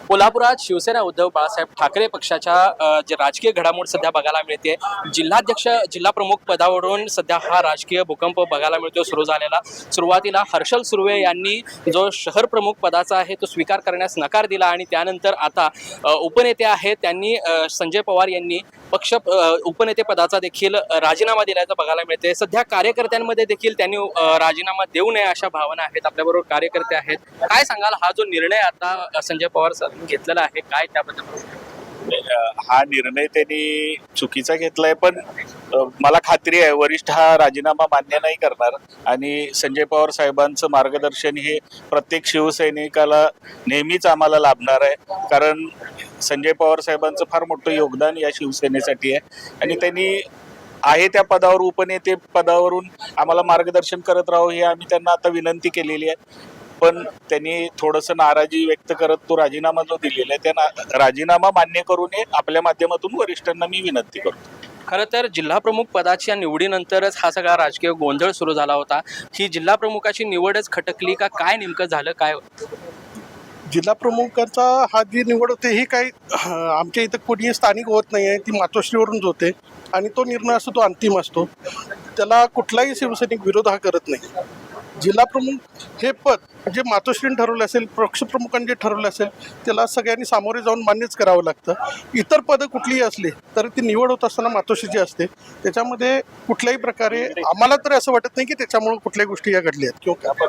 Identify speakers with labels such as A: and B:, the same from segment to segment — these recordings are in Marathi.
A: कोल्हापुरात शिवसेना उद्धव बाळासाहेब ठाकरे पक्षाच्या जे राजकीय घडामोड सध्या बघायला मिळते. जिल्हाध्यक्ष जिल्हा प्रमुख पदावरून सध्या हा राजकीय भूकंप बघायला मिळतो सुरू झालेला. सुरुवातीला हर्षल सुर्वे यांनी जो शहर प्रमुख पदाचा आहे तो स्वीकार करण्यास नकार दिला आणि त्यानंतर आता उपनेते आहेत त्यांनी संजय पवार यांनी पक्ष उपनेतेपदाचा उपनेते पदाचा देखील राजीनामा दिल्याचं बघायला मिळते सध्या कार्यकर्त्यांमध्ये देखील त्यांनी राजीनामा देऊ नये अशा भावना आहेत. आपल्याबरोबर कार्यकर्ते आहेत. काय सांगाल? हा जो निर्णय आता संजय पवार सरांनी घेतलेला आहे काय त्याबद्दल
B: हा निर्णय त्यांनी चुकीचा घेतलाय पण मला खात्री आहे वरिष्ठ हा राजीनामा मान्य नाही करणार. आणि संजय पवार साहेबांचं मार्गदर्शन हे प्रत्येक शिवसैनिकाला नेहमीच आम्हाला लाभणार आहे. कारण संजय पवार साहेबांचं फार मोठं योगदान या शिवसेनेसाठी आहे. आणि त्यांनी आहे त्या पदावर उपनेते पदावरून आम्हाला मार्गदर्शन करत राहू हे आम्ही त्यांना आता विनंती केलेली आहे. पण त्यांनी थोडंसं नाराजी व्यक्त करत तो राजीनामा जो दिलेला आहे त्या राजीनामा मान्य करून आपल्या माध्यमातून वरिष्ठांना मी विनंती करतो.
A: खरं तर जिल्हा प्रमुख पदाच्या निवडीनंतरच हा सगळा राजकीय गोंधळ सुरू झाला होता. ही जिल्हा प्रमुखाची निवडच खटकली का? काय नेमकं झालं? काय?
C: जिल्हा प्रमुखांचा हा जी निवड होते ही काही आमच्या इथं कोणी स्थानिक होत नाही आहे ती मातोश्रीवरूनच होते. आणि तो निर्णय असतो तो अंतिम असतो. त्याला कुठलाही शिवसैनिक विरोध हा करत नाही. जिल्हा प्रमुख हे पद जे मातोश्रीने ठरवलं असेल पक्षप्रमुखांनी जे ठरवलं असेल त्याला सगळ्यांनी सामोरे जाऊन मान्यच करावं लागतं. इतर पदं कुठलीही असली तर ती निवड होत असताना मातोश्रीची असते. त्याच्यामध्ये कुठल्याही प्रकारे आम्हाला तर असं वाटत नाही की त्याच्यामुळे कुठल्याही गोष्टी या घडल्या आहेत. किंवा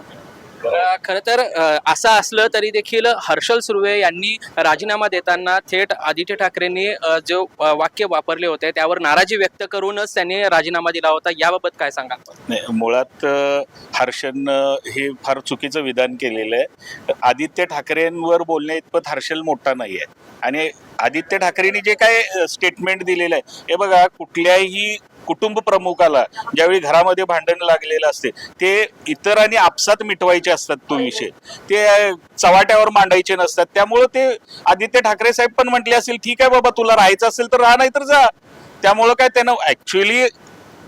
A: खरं तर असं असलं तरी देखील हर्षल सुर्वे यांनी राजीनामा देताना थेट आदित्य ठाकरेंनी जे जो वाक्य वापरले होते त्यावर नाराजी व्यक्त करूनच त्यांनी राजीनामा दिला होता. याबाबत काय सांगा
B: नाही मुळात अ, हर्षलनं हे फार चुकीचं विधान केलेलं आहे. आदित्य ठाकरेंवर बोलण्या इतपत हर्षल मोठा नाही आहे आणि आदित्य ठाकरेंनी जे काय स्टेटमेंट दिलेलं आहे हे बघा कुठल्याही कुटुंब प्रमुखाला ज्यावेळी घरामध्ये भांडण लागलेलं असते ते इतरांनी आपसात मिटवायचे असतात तो विषय. ते चव्हाट्यावर मांडायचे नसतात. त्यामुळं ते आदित्य ठाकरे साहेब पण म्हटले असेल ठीक आहे बाबा तुला राहायचं असेल तर राहा नाही तर जा. त्यामुळं काय त्यानं ऍक्च्युली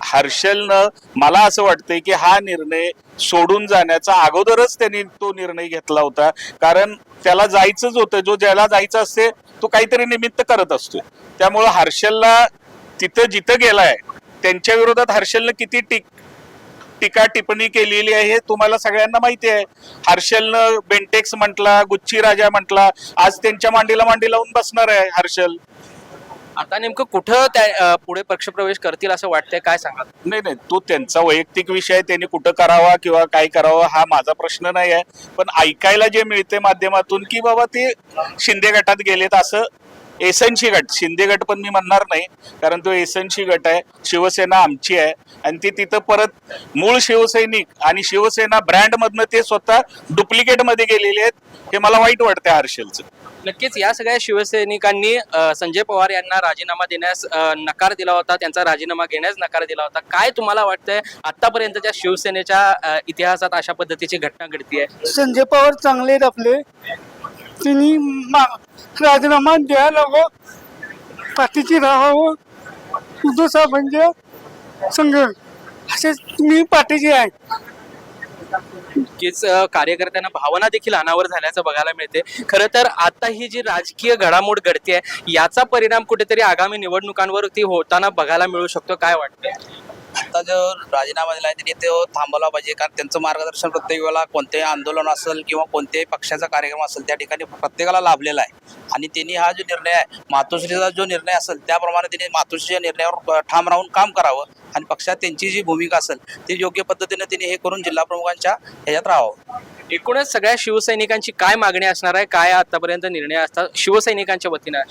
B: हर्षलनं मला असं वाटतंय की हा निर्णय सोडून जाण्याचा अगोदरच त्यांनी तो निर्णय घेतला होता. कारण त्याला जायचंच होतं. जो ज्याला जायचं असते तो काहीतरी निमित्त करत असतो त्यामुळं हर्षलला तिथं जिथं गेलाय त्यांच्या विरोधात हर्षलनं किती टिक टीका टिप्पणी केलेली आहे हे तुम्हाला सगळ्यांना माहिती आहे. हर्षलनं बेंटेक्स म्हटला गुच्ची राजा म्हटला आज त्यांच्या मांडीला मांडी लावून बसणार आहे हर्षल.
A: आता नेमकं कुठं त्या पुढे पक्षप्रवेश करतील असं वाटतंय? काय सांगा
B: नाही नाही तो त्यांचा वैयक्तिक विषय आहे. त्यांनी कुठं करावा किंवा काय करावं हा माझा प्रश्न नाही आहे. पण ऐकायला जे मिळते माध्यमातून की बाबा ते शिंदे गटात गेलेत असं एसनशी गट शिंदे गट पण मी म्हणणार नाही कारण तो एसनशी गट आहे शिवसेना आमची आहे आणि ती तिथं परत मूळ शिवसैनिक आणि शिवसेना ब्रँड मधनं ते स्वतः डुप्लिकेटमध्ये गेलेले आहेत हे मला वाईट वाटतंय हर्षलचं.
A: नक्कीच या सगळ्या शिवसैनिकांनी संजय पवार यांना राजीनामा देण्यास नकार दिला होता त्यांचा राजीनामा घेण्यास नकार दिला होता. काय तुम्हाला वाटतंय आतापर्यंतच्या शिवसेनेच्या इतिहासात अशा पद्धतीची घटना घडतीये?
D: संजय पवार चांगले आहेत आपले. तिने राजीनामा द्यायला हवं. पाठीची राहावं. उद्धव साहेबांच्या संघ. असे मी पाठीची आहे.
A: नक्कीच कार्यकर्त्यांना भावना देखील अनावर झाल्याचं बघायला मिळते. खरं तर आता ही जी राजकीय घडामोड घडते याचा परिणाम कुठेतरी आगामी निवडणुकांवरती होताना बघायला मिळू शकतो. काय वाटतं
E: आता जो राजीनामा दिला आहे त्यांनी तो थांबवला पाहिजे. कारण त्यांचं मार्गदर्शन प्रत्येक वेळेला कोणतेही आंदोलन असेल किंवा कोणत्याही पक्षाचा कार्यक्रम असेल त्या ठिकाणी प्रत्येकाला लाभलेला आहे. आणि त्यांनी हा जो निर्णय आहे मातोश्रीचा जो निर्णय असेल त्याप्रमाणे त्यांनी मातोश्रीच्या निर्णयावर ठाम राहून काम करावं आणि पक्षात त्यांची जी भूमिका असेल ती योग्य पद्धतीने त्यांनी हे करून जिल्हा प्रमुखांच्या ह्याच्यात राहावं.
A: एकूणच सगळ्या शिवसैनिकांची काय मागणी असणार आहे? काय आतापर्यंत निर्णय असतात? शिवसैनिकांच्या वतीनं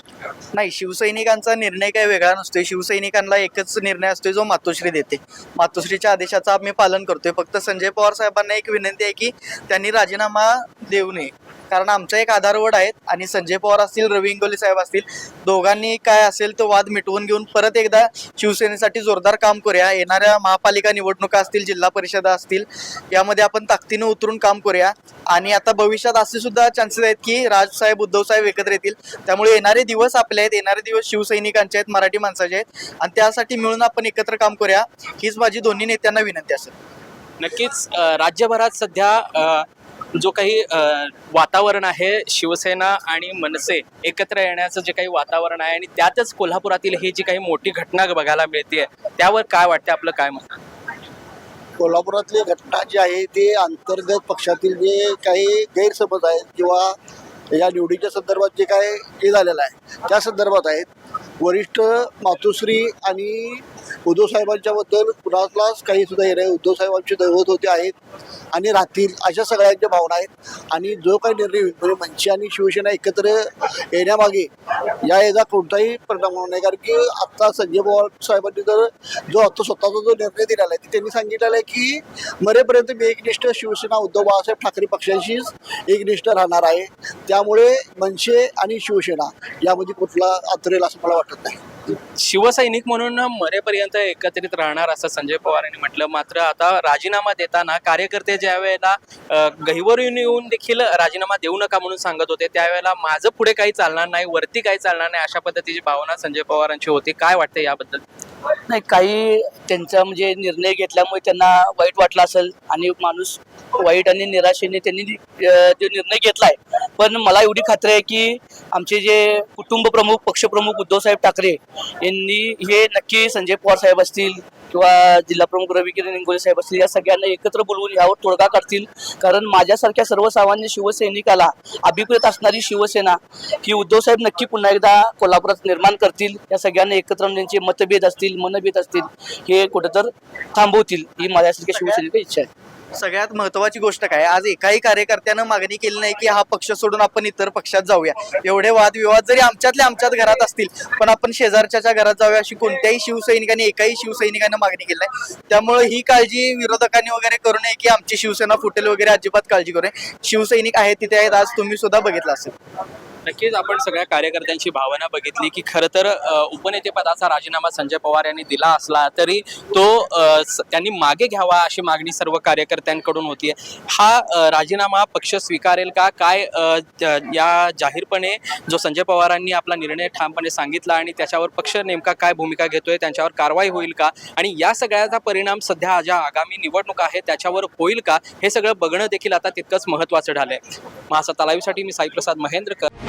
F: नाही शिवसैनिकांचा निर्णय काही वेगळा नसतोय. शिवसैनिकांना एकच निर्णय असतोय जो मातोश्री देते. मातोश्रीच्या आदेशाचं आम्ही पालन करतोय. फक्त संजय पवार साहेबांना एक विनंती आहे की त्यांनी राजीनामा देऊ नये. कारण आमचं एक आधारवड आहेत आणि संजय पवार असतील रवी इंगोले साहेब असतील दोघांनी काय असेल तो वाद मिटवून घेऊन परत एकदा शिवसेनेसाठी जोरदार काम करूया. येणाऱ्या महापालिका निवडणुका असतील जिल्हा परिषदा असतील यामध्ये आपण ताकदीनं उतरून काम करूया. आणि आता भविष्यात असे सुद्धा चान्सेस आहेत की राजसाहेब उद्धव साहेब एकत्र येतील. त्यामुळे येणारे दिवस आपले आहेत येणारे दिवस शिवसैनिकांचे आहेत मराठी माणसाचे आहेत. आणि त्यासाठी मिळून आपण एकत्र काम करूया. हीच माझी दोन्ही नेत्यांना विनंती असेल
A: नक्कीच राज्यभरात सध्या जो काही वातावरण आहे शिवसेना आणि मनसे एकत्र येण्याचं जे काही वातावरण आहे आणि त्यातच कोल्हापुरातील ही जी काही मोठी घटना बघायला मिळते त्यावर काय वाटते आपलं काय मत?
G: कोल्हापुरातली घटना जी आहे ते अंतर्गत पक्षातील जे काही गैरसमज आहेत किंवा या निवडीच्या संदर्भात जे काय हे झालेलं आहे त्या संदर्भात आहेत. वरिष्ठ मातोश्री आणि उद्धव साहेबांच्या बद्दल कुणालाच काही सुद्धा हे नाही. उद्धव साहेबांचे दैवत होते आहेत. आणि राहतील अशा सगळ्यांच्या भावना आहेत. आणि जो काही निर्णय होईल म्हणजे मनसे आणि शिवसेना एकत्र येण्यामागे या याचा कोणताही परिणाम होणार नाही. कारण की आत्ता संजय पवार साहेबांनी जर जो आता स्वतःचा जो निर्णय दिलेला आहे ते त्यांनी सांगितलेला आहे की मरेपर्यंत मी एकनिष्ठ शिवसेना उद्धव बाळासाहेब ठाकरे पक्षांशीच एकनिष्ठ राहणार आहे. त्यामुळे मनसे आणि शिवसेना यामध्ये कुठला अंतरेल असं मला वाटत नाही.
A: शिवसैनिक म्हणून मरेपर्यंत एकत्रित राहणार असं संजय पवार यांनी म्हटलं. मात्र आता राजीनामा देताना कार्यकर्ते ज्या वेळेला गहिवरून येऊन देखील राजीनामा देऊ नका म्हणून सांगत होते त्यावेळेला माझं पुढे काही चालणार नाही वरती काही चालणार नाही अशा पद्धतीची भावना संजय पवारांची होती. काय वाटते याबद्दल?
H: नाही काही त्यांचा म्हणजे निर्णय घेतल्यामुळे त्यांना वाईट वाटलं असेल आणि माणूस वाईट आणि निराशेने त्यांनी जो निर्णय घेतलाय. पण मला एवढी खात्री आहे की आमचे जे कुटुंब प्रमुख पक्षप्रमुख उद्धवसाहेब ठाकरे यांनी हे नक्की संजय पवार साहेब असतील किंवा जिल्हा प्रमुख रवी किरण इंगोले साहेब असतील या सगळ्यांना एकत्र बोलवून यावर तोडगा काढतील. कारण माझ्यासारख्या सर्वसामान्य शिवसैनिकाला अभिप्रेत असणारी शिवसेना ही उद्धव साहेब नक्की पुन्हा एकदा कोल्हापुरात निर्माण करतील. या सगळ्यांना एकत्र त्यांचे मतभेद असतील मनभेद असतील हे कुठंतर थांबवतील ही माझ्यासारख्या शिवसेनेची इच्छा आहे.
F: सगळ्यात महत्वाची गोष्ट काय आज एकाही कार्यकर्त्यानं मागणी केली नाही की हा पक्ष सोडून आपण इतर पक्षात जाऊया. एवढे वादविवाद जरी आमच्यातल्या आमच्यात घरात असतील पण आपण शेजारच्या घरात जाऊया अशी कोणत्याही शिवसैनिकांनी एकाही शिवसैनिकानं मागणी केली नाही. त्यामुळे ही काळजी विरोधकांनी वगैरे करू नये की आमची शिवसेना फुटेल वगैरे अजिबात काळजी करू नये. शिवसैनिक आहेत तिथे आहेत आज तुम्ही सुद्धा बघितलं असेल.
A: नक्कीच आपण सगळ्या कार्यकर्त्यांची भावना बघितली की खरं तर उपनेतेपदाचा राजीनामा संजय पवार यांनी दिला असला तरी तो स- त्यांनी मागे घ्यावा अशी मागणी सर्व कार्यकर्त्यांकडून होती हा राजीनामा पक्ष स्वीकारेल का? काय या जाहीरपणे जो संजय पवारांनी आपला निर्णय ठामपणे सांगितला आणि त्याच्यावर पक्ष नेमका काय भूमिका घेतोय त्यांच्यावर कारवाई होईल का? आणि या सगळ्याचा परिणाम सध्या ज्या आगामी निवडणुका आहेत त्याच्यावर होईल का? हे सगळं बघणं देखील आता तितकंच महत्त्वाचं झालंय महासत्ता लाईव्हसाठी मी साईप्रसाद महेंद्रकर.